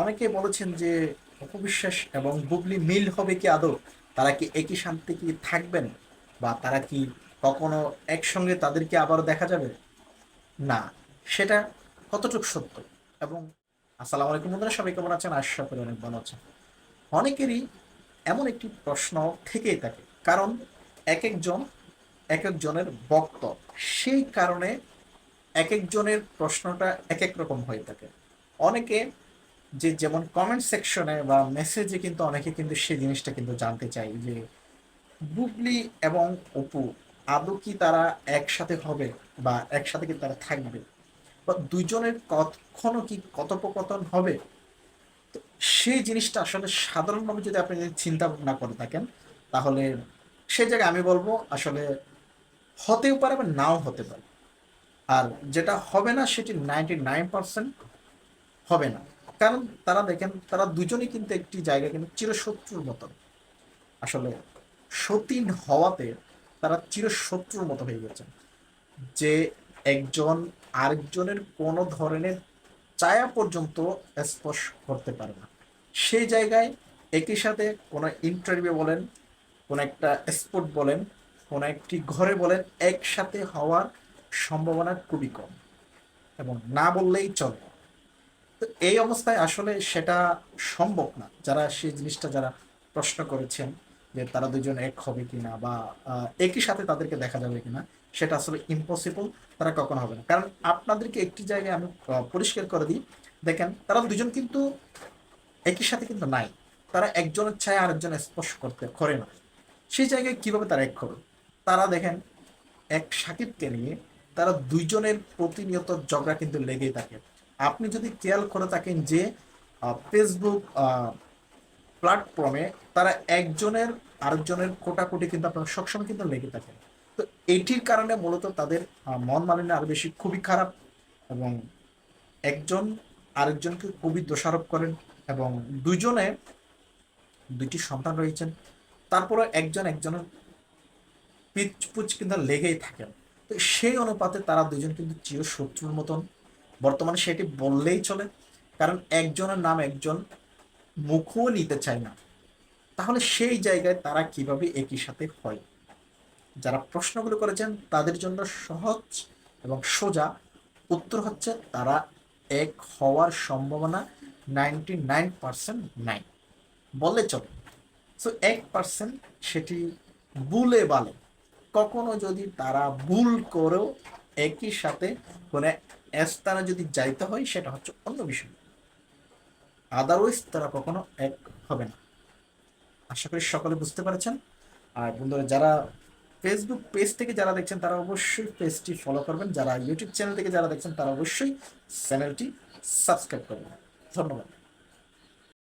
অনেকে বলেছেন যে অপবিশ্বাস এবং বুবলি মিল হবে কি আদৌ? তারা কি একই শান্তি কি থাকবেন? বা তারা কি কখনো একসঙ্গে তাদেরকে আবার দেখা যাবে? না, সেটা কতটুকু সত্য? এবং আসসালামু আলাইকুম বন্ধুরা, সবাই কেমন আছেন? আশা করি অনেক ভালো আছেন। অনেকেরই এমন একটি প্রশ্ন থেকেই থাকে, কারণ এক একজন, এক একজনের বক্ত। সেই কারণে এক একজনের প্রশ্নটা এক এক রকম হয়ে থাকে। অনেকে যে যেমন কমেন্ট সেকশনে বা মেসেজে কিন্তু অনেকে কিন্তু সেই জিনিসটা কিন্তু জানতে চাই যে বুবলি এবং অপু, আদৌ কি তারা একসাথে হবে বা একসাথে কি তারা থাকবে? বা দুইজনের কখনো কি কথোপকথন হবে? তো সেই জিনিসটা আসলে সাধারণভাবে যদি আপনি যদি চিন্তা ভাবনা করে থাকেন, তাহলে সেই জায়গায় আমি বলব আসলে হতেও পারে বা নাও হতে পারে। আর যেটা হবে না সেটি নাইনটি নাইন পার্সেন্ট হবে না। কারণ তারা দেখেন, তারা দুজনেই কিন্তু একটি জায়গা কিন্তু চিরশত্রুর মতন। আসলে সতীন হওয়াতে তারা চিরশত্রুর মতো হয়ে গেছেন যে একজন আরেকজনের কোনো ধরনের চায়া পর্যন্ত স্পর্শ করতে পারে না। সেই জায়গায় একই সাথে কোনো ইন্টারভিউ বলেন, কোনো একটা স্পোর্ট বলেন, কোনো একটি ঘরে বলেন, একসাথে হওয়ার সম্ভাবনা খুবই কম। এবং না বললেই চলে এই অবস্থায় আসলে সেটা সম্ভব না। যারা সেই জিনিসটা যারা প্রশ্ন করেছেন যে তারা দুজন এক হবে কিনা বা একই সাথে তাদেরকে দেখা যাবে কিনা, সেটা আসলে ইম্পসিবল তারা কখনো হবে না। কারণ আপনাদেরকে একটি জায়গায় আমি পরিষ্কার করে দিই, দেখেন তারা দুজন কিন্তু একই সাথে কিন্তু নাই। তারা একজনের ছায়া আরেকজন স্পর্শ করতে, করে না। সেই জায়গায় কীভাবে তারা এক হবে? তারা দেখেন এক সাকিবকে নিয়ে তারা দুইজনের প্রতিনিয়ত ঝগড়া কিন্তু লেগেই থাকে। আপনি যদি খেয়াল করে থাকেন যে ফেসবুক প্ল্যাটফর্মে তারা একজনের আরেকজনের কোটাকুটি কিন্তু আপনার সবসময় কিন্তু লেগে থাকে তো এটির কারণে মূলত তাদের মন মালিন্য আরও বেশি খুবই খারাপ এবং একজন আরেকজনকে খুবই দোষারোপ করেন এবং দুজনে দুইটি সন্তান রয়েছেন। তারপরে একজন একজনের পিচ পুচ কিন্তু লেগেই থাকেন। তো সেই অনুপাতে তারা দুজন কিন্তু চির শত্রুর মতন বর্তমানে সেটি বললেই চলে। কারণ একজনের নাম একজন মুখও নিতে চায় না। তাহলে সেই জায়গায় তারা কীভাবে একই সাথে হয়? যারা প্রশ্নগুলো করেছেন, তাদের জন্য সহজ এবং সোজা উত্তর হচ্ছে, তারা এক হওয়ার সম্ভাবনা নাইনটি নাইন পার্সেন্ট নাই। বললে চলে। সো এক পার্সেন্ট সেটি ভুলে বালে। কখনো যদি তারা ভুল করেও একই সাথে কোনো স্থানে যদি যাইতে হয়, সেটা হচ্ছে অন্য বিষয়। আদারওয়াইজ তারা কখনো এক হবে না। আশা করি সকলে বুঝতে পারছেন। আর বন্ধুরা, যারা ফেসবুক পেজ থেকে যারা দেখছেন, তারা অবশ্যই পেজটি ফলো করবেন। যারা ইউটিউব চ্যানেল থেকে যারা দেখছেন, তারা অবশ্যই চ্যানেলটি সাবস্ক্রাইব করবেন। ধন্যবাদ।